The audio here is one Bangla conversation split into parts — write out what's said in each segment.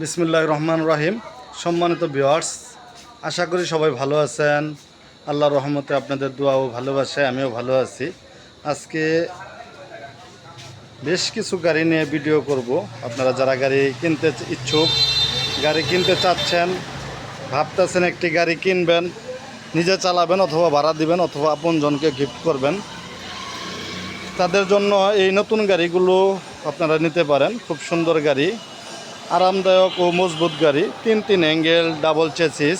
বিসমুল্লাহ রহমান রাহিম সম্মানিত ভিওয়ার্স আশা করি সবাই ভালো আছেন। আল্লাহ রহমতে আপনাদের দোয়া ও ভালোবাসায় আমিও ভালো আছি। আজকে বেশ কিছু গাড়ি নিয়ে ভিডিও করব। আপনারা যারা গাড়ি কিনতে ইচ্ছুক, গাড়ি কিনতে চাচ্ছেন, ভাবতেছেন একটি গাড়ি কিনবেন, নিজে চালাবেন অথবা ভাড়া দিবেন অথবা আপনজনকে গিফট করবেন, তাদের জন্য এই নতুন গাড়িগুলো আপনারা নিতে পারেন। খুব সুন্দর গাড়ি। আরামদায়ক ও মজবুত গাড়ি, তিন তিন অ্যাঙ্গেল ডাবল চেসিস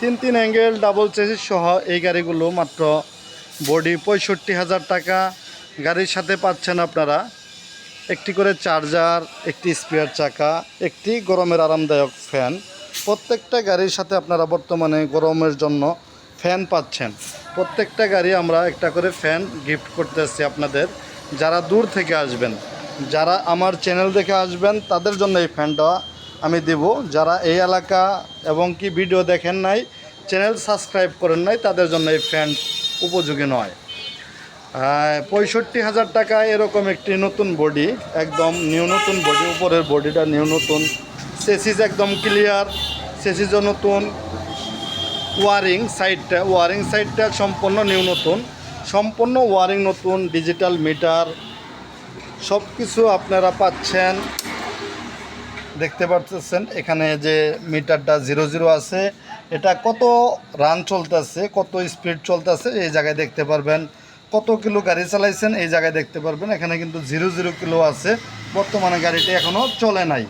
তিন তিন অ্যাঙ্গেল ডাবল চেসিস সহ এই গাড়িগুলো মাত্র বডি পঁয়ষট্টি হাজার টাকা। গাড়ির সাথে পাচ্ছেন আপনারা একটি করে চার্জার একটি স্পেয়ার চাকা, একটি গরমের আরামদায়ক ফ্যান প্রত্যেকটা গাড়ির সাথে আপনারা বর্তমানে গরমের জন্য ফ্যান পাচ্ছেন। প্রত্যেকটা গাড়ি আমরা একটা করে ফ্যান গিফট করতেছি আপনাদের। যারা দূর থেকে আসবেন যারা আমার চ্যানেল দেখে আসবেন, তাদের জন্য এই ফ্যানটা আমি দেব। যারা এই এলাকা এবং কি ভিডিও দেখেন নাই চ্যানেল সাবস্ক্রাইব করেন নাই, তাদের জন্য এই ফ্যান উপযোগী নয়। পঁয়ষট্টি হাজার টাকা এরকম একটি নতুন বডি একদম নিউ নতুন বডি উপরের বডিটা নিউ নতুন। সেসিস একদম ক্লিয়ার সেসিসও নতুন। ওয়ারিং সাইডটা ওয়ারিং সাইডটা সম্পূর্ণ নিউ নতুন। সম্পূর্ণ ওয়ারিং নতুন ডিজিটাল মিটার সব কিছু আপনারা পাচ্ছেন। দেখতে পাচ্ছেন এখানে যে মিটারটা জিরো জিরো আছে, এটা কত রান চলতেছে, কত স্পিড চলতেছে, এই জায়গায় দেখতে পারবেন। কত কিলো গাড়ি চালাইছেন, এই জায়গায় দেখতে পারবেন। এখানে কিন্তু জিরো জিরো কিলো আছে, বর্তমানে গাড়িটি এখনও চলে নাই।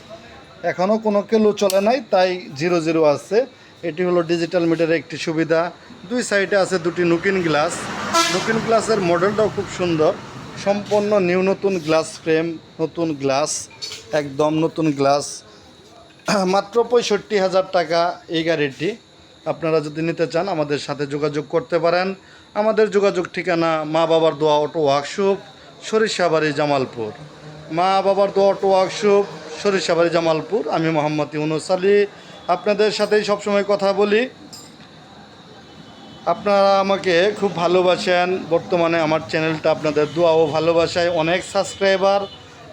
এখনও কোনো কিলো চলে নাই, তাই জিরো জিরো আছে। এটি হলো ডিজিটাল মিটারের একটি সুবিধা। দুই সাইডে আছে দুটি নুকিন গ্লাস নুকিন গ্লাসের মডেলটাও খুব সুন্দর। সম্পূর্ণ নিউ নতুন গ্লাস ফ্রেম, নতুন গ্লাস, একদম নতুন গ্লাস। মাত্র পঁয়ষট্টি হাজার টাকা এই গাড়িটি। আপনারা যদি নিতে চান, আমাদের সাথে যোগাযোগ করতে পারেন। আমাদের যোগাযোগ ঠিকানা মা বাবার দোয়া অটো ওয়ার্কশপ, সরিষাবাড়ি জামালপুর। মা বাবার দোয়া অটো ওয়ার্কশপ, সরিষাবাড়ি জামালপুর। আমি মোহাম্মদ ইউনুস আলী। আপনাদের সাথেই সবসময় কথা বলি। আপনারা আমাকে খুব ভালোবাসেন। বর্তমানে আমার চ্যানেলটা আপনাদের দোয়া ও ভালোবাসায় অনেক সাবস্ক্রাইবার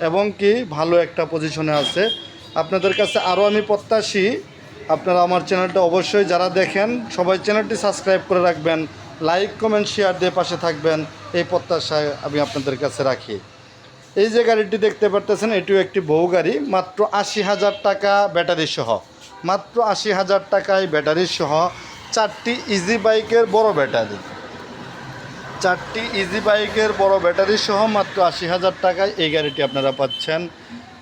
এবং কি ভালো একটা পজিশনে আছে। আপনাদের কাছে আরও আমি প্রত্যাশী, আপনারা আমার চ্যানেলটা অবশ্যই যারা দেখেন, সবাই চ্যানেলটি সাবস্ক্রাইব করে রাখবেন, লাইক, কমেন্ট শেয়ার দিয়ে পাশে থাকবেন, এই প্রত্যাশায় আমি আপনাদের কাছে রাখি। এই যে গাড়িটি দেখতে পারতেছেন, এটিও একটি বহু গাড়ি, মাত্র আশি হাজার টাকা ব্যাটারি সহ। মাত্র আশি হাজার টাকায় ব্যাটারি সহ চারটি ইজি বাইকের বড় ব্যাটারি চারটি ইজি বাইকের বড় ব্যাটারি সহ মাত্র আশি হাজার টাকায় এই গাড়িটি আপনারা পাচ্ছেন।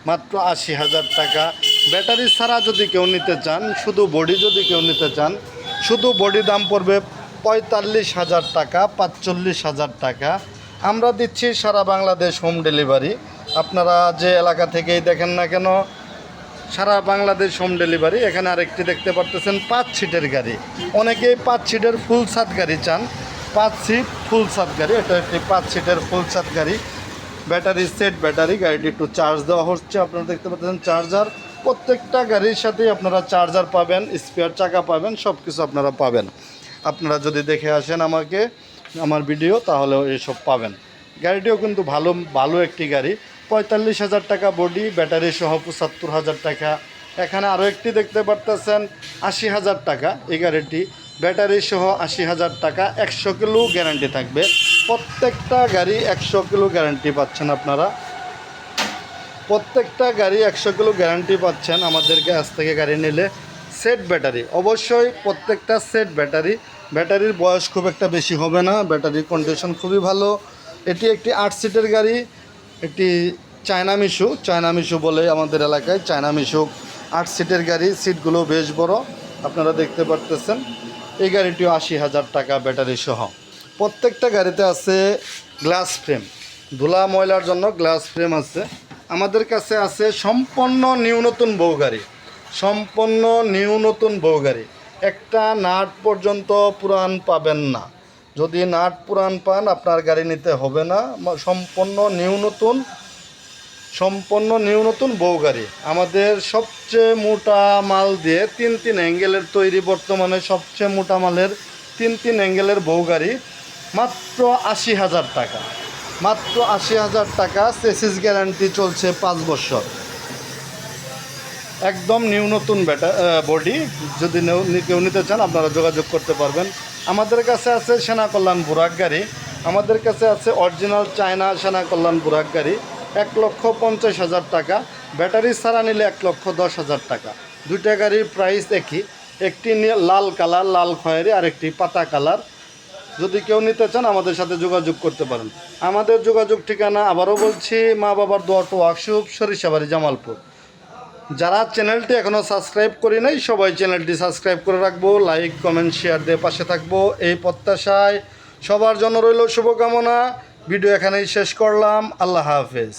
মাত্র আশি হাজার টাকা। ব্যাটারি ছাড়া যদি কেউ নিতে চান, শুধু বডি যদি কেউ নিতে চান, শুধু বডি দাম পড়বে পঁয়তাল্লিশ হাজার টাকা, পাঁচচল্লিশ হাজার টাকা। আমরা দিচ্ছি সারা বাংলাদেশ হোম ডেলিভারি আপনারা যে এলাকা থেকেই দেখেন না কেন সারা বাংলাদেশ হোম ডেলিভারি। এখানে আরেকটি দেখতে পারতেছেন পাঁচ সিটের গাড়ি। অনেকেই পাঁচ সিটের ফুল সাত গাড়ি চান। পাঁচ সিট ফুল সাত গাড়ি, এটা একটি পাঁচ সিটের ফুল সাত গাড়ি। ব্যাটারি সেট, ব্যাটারি গাড়িটি একটু চার্জ দেওয়া হচ্ছে। আপনারা দেখতে পাচ্ছেন চার্জার। প্রত্যেকটা গাড়ির সাথেই আপনারা চার্জার পাবেন, স্পেয়ার চাকা পাবেন সব কিছু আপনারা পাবেন। আপনারা যদি দেখে আসেন আমাকে, আমার ভিডিও, তাহলে এসব পাবেন। গাড়িটিও কিন্তু ভালো ভালো একটি গাড়ি। পঁয়তাল্লিশ হাজার টাকা বডি, ব্যাটারি সহ পঁচাত্তর হাজার টাকা। এখানে আরও একটি দেখতে পারতেছেন, আশি হাজার টাকা এই গাড়িটি। ব্যাটারি সহ আশি হাজার টাকা, একশো কিলো গ্যারান্টি থাকবে। প্রত্যেকটা গাড়ি একশো কিলো গ্যারান্টি পাচ্ছেন আপনারা। প্রত্যেকটা গাড়ি একশো কিলো গ্যারান্টি পাচ্ছেন আমাদের কাছ থেকে গাড়ি নিলে। সেট ব্যাটারি, অবশ্যই প্রত্যেকটা সেট ব্যাটারি। ব্যাটারির বয়স খুব একটা বেশি হবে না, ব্যাটারির কন্ডিশন খুবই ভালো। এটি একটি আট সিটের গাড়ি একটি চায়না মিশু চায়না মিশু বলে আমাদের এলাকায় চায়না মিশু। আট সিটের গাড়ি, সিটগুলো বেশ বড়, আপনারা দেখতে পারতেছেন। এই গাড়িটিও আশি হাজার টাকা ব্যাটারি সহ। প্রত্যেকটা গাড়িতে আছে গ্লাস ফ্রেম। ধুলা ময়লার জন্য গ্লাস ফ্রেম আছে। আমাদের কাছে আছে সম্পূর্ণ নিউ নতুন বউ গাড়ি। সম্পূর্ণ নিউ নতুন বউ গাড়ি। একটা নাট পর্যন্ত পুরাণ পাবেন না। যদি নাট পুরান পান, আপনার গাড়ি নিতে হবে না। সম্পূর্ণ নিউ নতুন, সম্পূর্ণ নিউ নতুন বউ গাড়ি। আমাদের সবচেয়ে মোটা মাল দিয়ে তিন তিন অ্যাঙ্গেলের তৈরি বর্তমানে সবচেয়ে মোটা মালের তিন তিন অ্যাঙ্গেলের বউ গাড়ি, মাত্র আশি হাজার টাকা। মাত্র আশি হাজার টাকা সেসিস গ্যারান্টি চলছে পাঁচ বছর। একদম নিউ নতুন ব্যাটা বডি। যদি কেউ নিতে চান, আপনারা যোগাযোগ করতে পারবেন। আমাদের কাছে আছে সেনা কল্যাণ বুরাক গাড়ি, আমাদের কাছে আছে অরিজিনাল চায়না সেনা কল্যাণ বুরাক গাড়ি, এক লক্ষ পঞ্চাশ হাজার টাকা। ব্যাটারি ছাড়া নিলে এক লক্ষ দশ হাজার টাকা। দুইটা গাড়ির প্রাইস একই, একটি লাল কালার, লাল খয়েরি আর একটি পাতা কালার। যদি কেউ নিতে চান, আমাদের সাথে যোগাযোগ করতে পারেন। আমাদের যোগাযোগ ঠিকানা, আবারও বলছি, মা বাবার দোয়াটো ওয়ার্কশপ, সরিষাবাড়ি, জামালপুর। যারা চ্যানেলটি এখনও সাবস্ক্রাইব করি নাই, সবাই চ্যানেলটি সাবস্ক্রাইব করে রাখব, লাইক, কমেন্ট, শেয়ার দিয়ে পাশে থাকব। এই প্রত্যাশায় সবার জন্য রইল শুভকামনা। ভিডিও এখানেই শেষ করলাম। আল্লাহ হাফেজ।